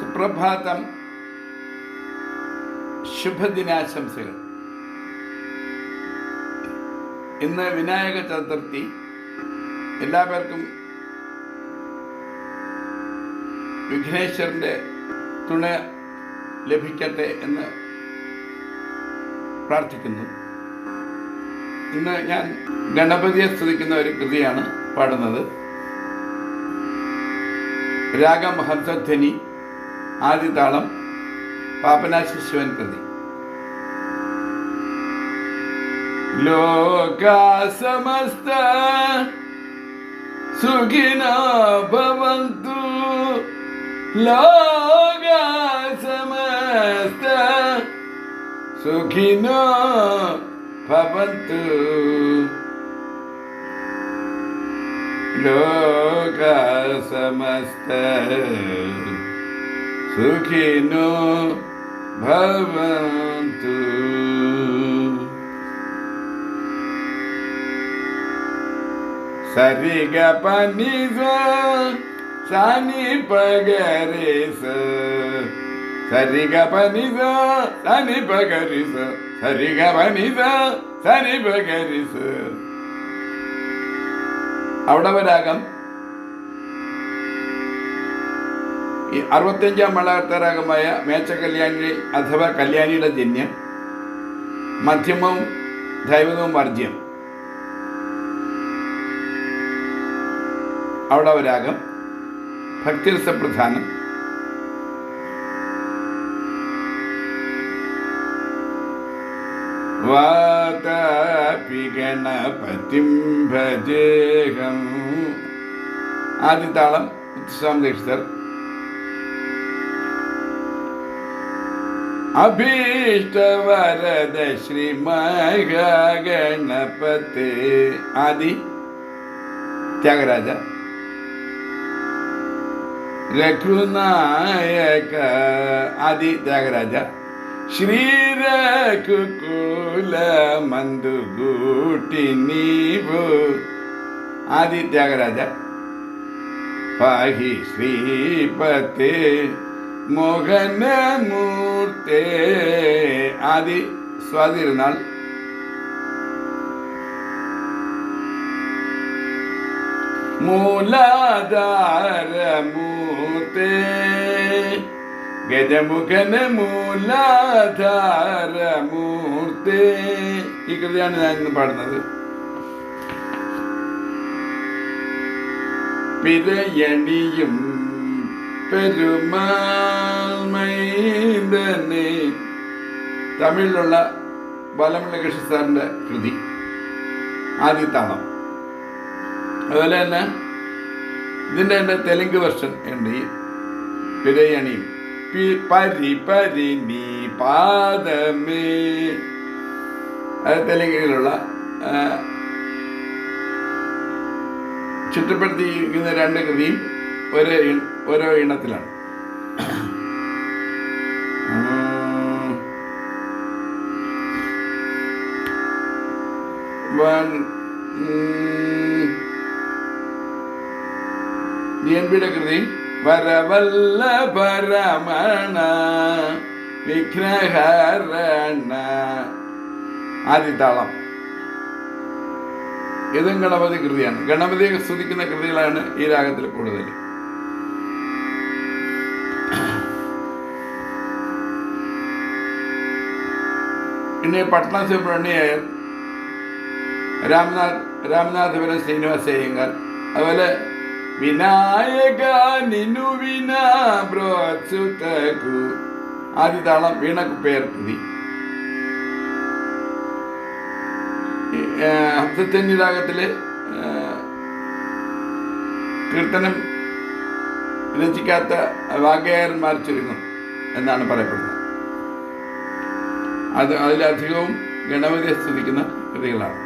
സുപ്രഭാതം. ശുഭദിനാശംസകൾ. ഇന്ന് വിനായക ചതുർത്ഥി. എല്ലാ പേർക്കും വിഘ്നേശ്വരന്റെ തുണ ലഭിക്കട്ടെ എന്ന് പ്രാർത്ഥിക്കുന്നു. ഇന്ന് ഞാൻ ഗണപതിയെ സ്തുതിക്കുന്ന ഒരു കൃതിയാണ് പാടുന്നത്. രാഗം ఆది తాళం పాపనాశ శివంతది లోకా సమస్త సుఖిన భవంతు లోగా సమస్త సుఖిన భవంతు. లోకా సమస్త സുഖിനോ ഭവന്തു സരിഗ പനിസ സനി പഗരിസ സരിഗ പനിസ സനി पगरिस। സരിഗ പനിസ സനി पगरिस। അവിടെ വരാകം ഈ അറുപത്തിയഞ്ചാം വളർത്തരാഗമായ മേച്ച കല്യാണി അഥവാ കല്യാണിയുടെ ജന്യം മധ്യമവും ദൈവതവും വർജ്യം. അവിടെ രാഗം ഭക്തിരസപ്രധാനം വാതാപി ഗണപതിം ഭജേഹം. ആദ്യതാളം മുത്തുസ്വാമി ദീക്ഷിതർ अभीष्ट वरद श्री गणपते आदि. त्यागराजा. रघुनायक आदि त्यागराजा. श्री रघुकुल मंदुगूटिनीवु आदि त्यागराजा. पाही श्रीपते ആദി ആദ്യ സ്വാതി ഇരുന്നാൾ മൂലാധാരമൂർത്തേ. ഗജമുഖന മൂലാധാരമൂർത്തേ. ഈ കൃതിയാണ് ഞാൻ ഇന്ന് പാടുന്നത്. പിതയണിയും പെരുമാൾമൈതനെ തമിഴിലുള്ള ബാലമുള്ള കൃഷ്ണ സാറിന്റെ കൃതി ആദ്യത്താളം അതുപോലെ തന്നെ ഇതിന്റെ എന്റെ തെലുങ്ക് വെർഷൻ ഉണ്ട് ഈ പിരയണി. പരി പരി നീ പാദമേ. അത് തെലുങ്കിലുള്ള ചുറ്റപ്പെടുത്തിയിരിക്കുന്ന രണ്ട് കൃതിയും ഒരേ ഇ- ഓരോ ഇണത്തിലാണ് ഉം. വൺ ഉം. ഡി എൻ പിയുടെ കൃതി വരവല്ല പരമണ വിഘ്നഹരണ ആദിതാളം ഇതും ഗണപതി കൃതിയാണ് ഗണപതിയെ സ്തുതിക്കുന്ന കൃതികളാണ് ഈ രാഗത്തിൽ കൂടുതൽ ഇനി പട്ന സുബ്രഹ്മണ്യയർ രാംനാഥ് രാംനാഥപുരം ശ്രീനിവാസ അയ്യങ്കാർ അതുപോലെ വിനായക നിനു വിനാ ബ്രോത്സുതകു ആദ്യ താളം വീണക്കുപ്പേർ കൃതി. ഹംസത്തന്യ രാഗത്തിൽ കീർത്തനം രചിക്കാത്ത വാഗ്യായന്മാർ ചുരുങ്ങും എന്നാണ് പറയപ്പെടുന്നത്. അത് അതിലധികവും ഗണപതിയെ സ്തുതിക്കുന്ന കൃതികളാണ്.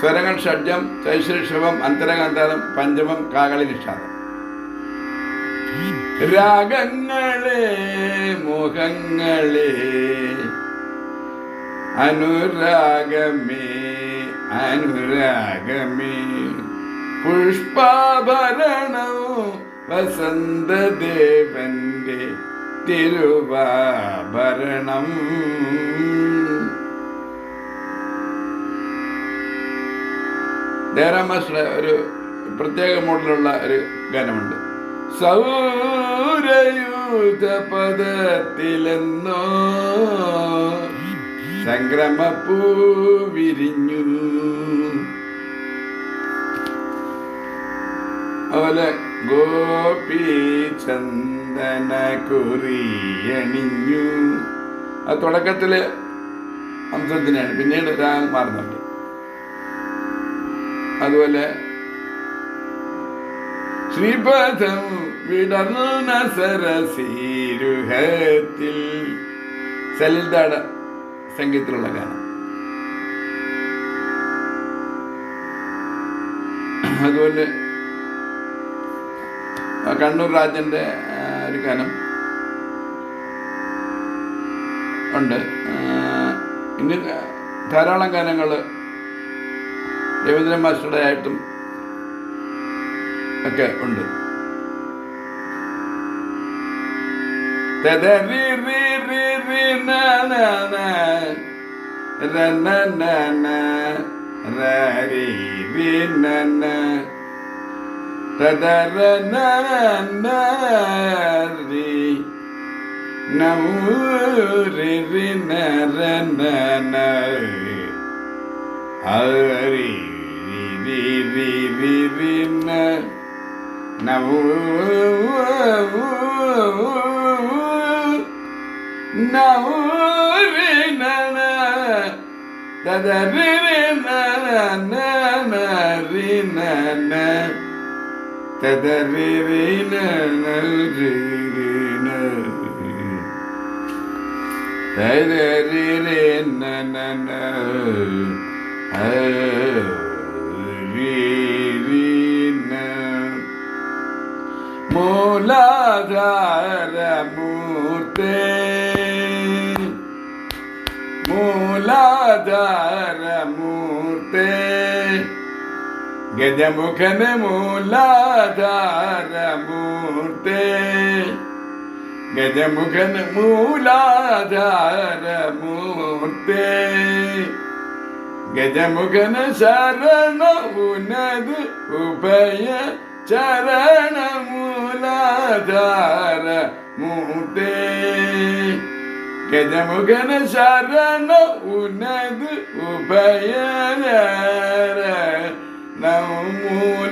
സ്വരങ്ങൾ ഷഡ്ജം ചൈശ്രഷവം അന്തരകാന്താരം പഞ്ചമം കാകളി നിഷാദം. രാഗങ്ങളെ മുഖങ്ങളെ അനുരാഗമേ അനുരാഗമേ. പുഷ്പാഭരണോ വസന്തദേവന്റെ തിരുവാഭരണം മാസ്റ്ററുടെ ഒരു പ്രത്യേക മോഡലുള്ള ഒരു ഗാനമുണ്ട്. സൗരയൂഥ പദത്തിലെന്നോ സംക്രമപ്പൂ വിരിഞ്ഞു. അതുപോലെ ഗോപി ചന്ദന കുറിയണിഞ്ഞു അത് തുടക്കത്തിൽ അംശത്തിനാണ് പിന്നീട് രാഗം മാറുന്നുണ്ട്. അതുപോലെ ശ്രീപദം വിടർന്ന സരസീരുഹത്തിൽ സലിൽദാട സംഗീതത്തിലുള്ള ഗാനം. അതുപോലെ ആ കണ്ണൂർ രാജന്റെ ഒരു ഗാനം ഉണ്ട്. ഇനി ധാരാളം ഗാനങ്ങൾ രവീന്ദ്രൻ മാസ്റ്ററുടെ ആയിട്ടും ഒക്കെ ഉണ്ട്. തെതറി റി റി ന. ததரநரி நூரி நரநன ஹரி நூரி நன ததரி நரி நன ന ന ഹരി രി രി രി గజముఖమే మూలాధారమూర్తే గజముఖన మూలాధారమూర్తే గజముఖన శరణ ఉన్నదు ఉభయ చరణ మూలాధార మూర్తే గజముఖన శరణ ఉన్నదు ఉభయ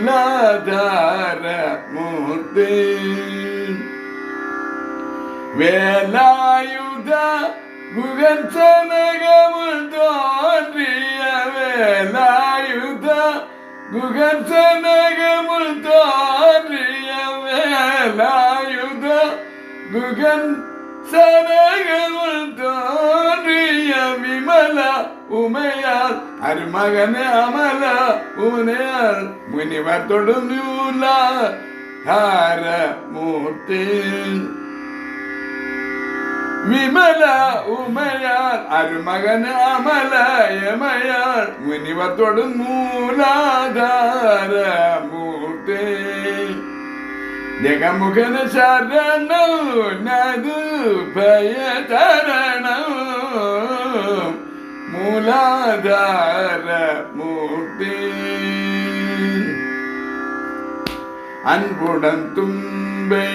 ನಮೂನಾಧಾರ ಮೂರ್ತಿ வேலாயுத குகன்சனகமுள் தோன்றிய வேலாயுத குகன்சனகமுள் தோன்றிய வேலாயுத குகன் വിമല ഉമയാൽ അരുമകനെ അമല ഉമനയാൽ മുനിവർ തൊടുന്നൂല ഹാര മൂർത്തി വിമല ഉമയാൾ അരുമകൻ അമലയമയാൾ മുനിവത്തോട് മൂലാധാര മൂർത്തി ജഗമുഖന ശരണു ഭയതരണം മൂലാധാര മൂർത്തി அன்புடன் தும்பை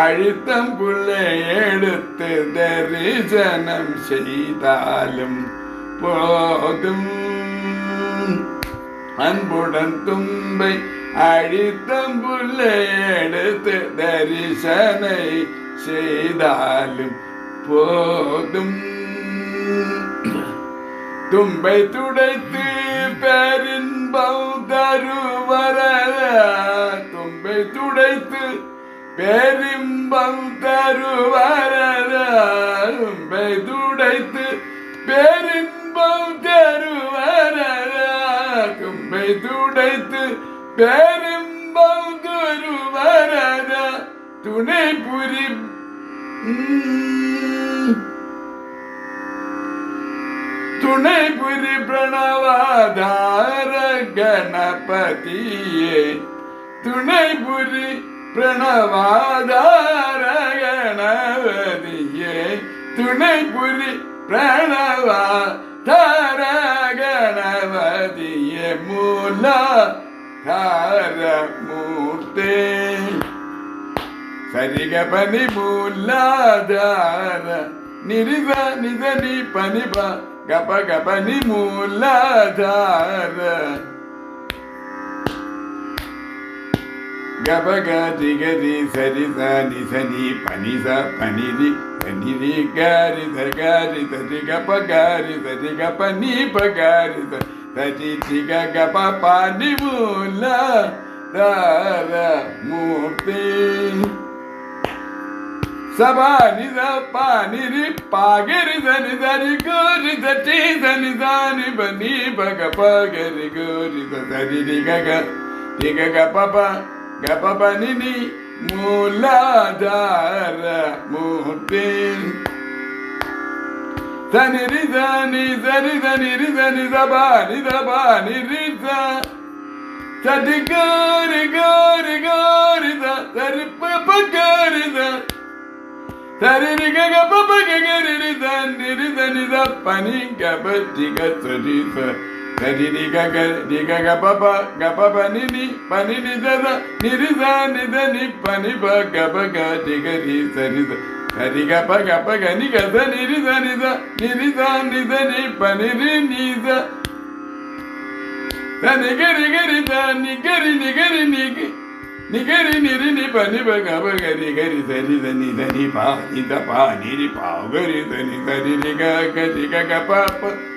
அழுத்தம் புள்ளை எடுத்து தரிசனம் செய்தாலும் போதும் அன்புடன் தும்பை அழித்தம் புள்ளை எடுத்து தரிசனை செய்தாலும் போதும் தும்பை துடைத்து பேரின்பம் தருவர தும்பை துடைத்து பேரின்பம் தருவர தும்பை துடைத்து பேரின்பம் தருவர தும்பை துடைத்து பேரின்பம் குருவரத துணை புரி துணை புரி பிரணவாதார கணபதியே துணை புரி பிரணவாதார கணபதியே துணை புரி பிரணவா தார கணபதியே மூலா മൂലാധാരമൂർത്തേ സരിഗ പനി മൂലാധാര നിരിത നിത നി പനി പ ഗപ ഗപ നി മൂലാധാര ഗപ ഗതി ഗതി സരി സ നി സ പനി സ പനി രി സനി രി ഗാരി സ ഗാരി സരി ഗപ ഗാരി സരി ഗപ നി പ ഗാരി സ రచించిగ పనిమూల మూర్తి సభా నిజ పానిరి పాగరి దని దని గోరి దటి దని దాని బని బగ పగరి గోరి దని నిగగ నిగగ పప గప పని మూలాధార మూర్తి Dani ri dani dani dani ri dani da ni da ni ri da. Tadi gari gari gari da tari pa gari da. Tari ri ga ga gari ni ni ga ba. Tadi ga ga ga ga ga pa ni ni pa ni ni ni ni ni ba ga ba ga. Ni ga pa ga pa ga ni ga za ni ri za ni za ni ri ni za ni pa ni ri ni za. Za ni ga ri ga ni ga ri ni ga ni ga ni ga ni ri ni pa ni pa ga pa ni ga ri za ni za ni za ni pa ni za pa ni ri pa ga ri za ni za ni ga ga ga ga pa pa.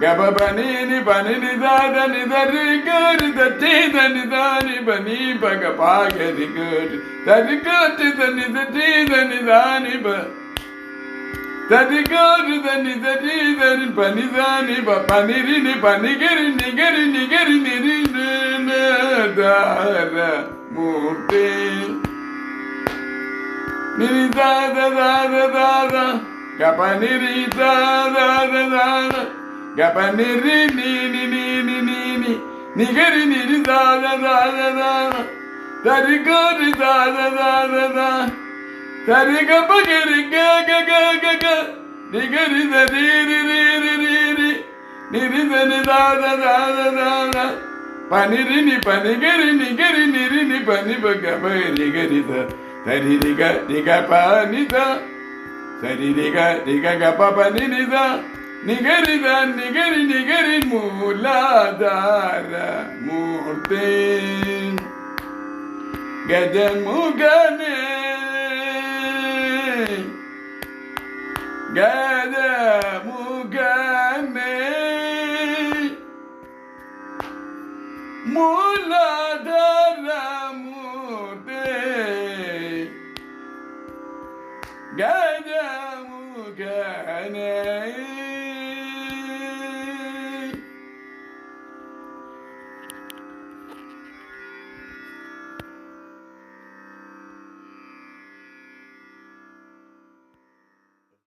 Gaba bani ni bani da da ni da ri ga ri da ti da ni da ni bani ba ga pa ga ri ga ri da ri ga ti da ni da ti da ni da ni ba. Da ri ga ri da ni da ti da ni ba ni da ni ba pa ni ri ni ba ni ga ri ni ga ri ni ga ri ni ri ni na da ra mu ti ni ri da da da da da. Da ga ba ni ri da da da da da. గప నిరి నీని నీని నీని నిగరి నిరి దాద దాద దాన తరి గరి దాద దాద దా తరి గప గరి గ గ గ గ గ నిగరి దరి రి రి రి రి రి నిరి దని దాద దాద దాన పనిరిని పనిగరి నిగరి నిరిని పని బగ బరి గరి ద తరి రిగ రిగ పని ద గప పని நிகரித நிகரி நிகரி மூலாதார மூர்த்தி. கஜமுகனே. கஜமுகனே. மூலாதார